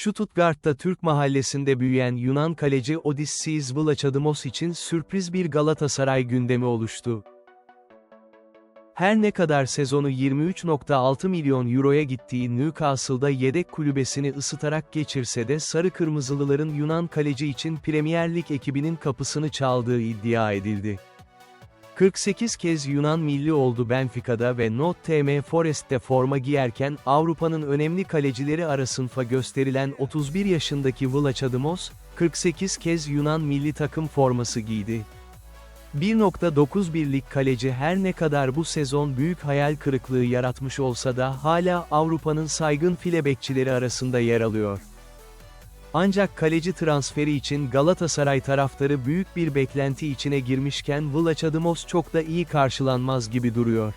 Stuttgart'ta Türk mahallesinde büyüyen Yunan kaleci Odysseus Vlachodimos için sürpriz bir Galatasaray gündemi oluştu. Her ne kadar sezonu 23.6 milyon euroya gittiği Newcastle'da yedek kulübesini ısıtarak geçirse de Sarı Kırmızılıların Yunan kaleci için Premier Lig ekibinin kapısını çaldığı iddia edildi. 48 kez Yunan milli oldu Benfica'da ve Nottingham Forest'te forma giyerken Avrupa'nın önemli kalecileri arasında gösterilen 31 yaşındaki Vlachodimos, 48 kez Yunan milli takım forması giydi. 1.9 birlik kaleci her ne kadar bu sezon büyük hayal kırıklığı yaratmış olsa da hala Avrupa'nın saygın file bekçileri arasında yer alıyor. Ancak kaleci transferi için Galatasaray taraftarı büyük bir beklenti içine girmişken Vlachodimos çok da iyi karşılanmaz gibi duruyor.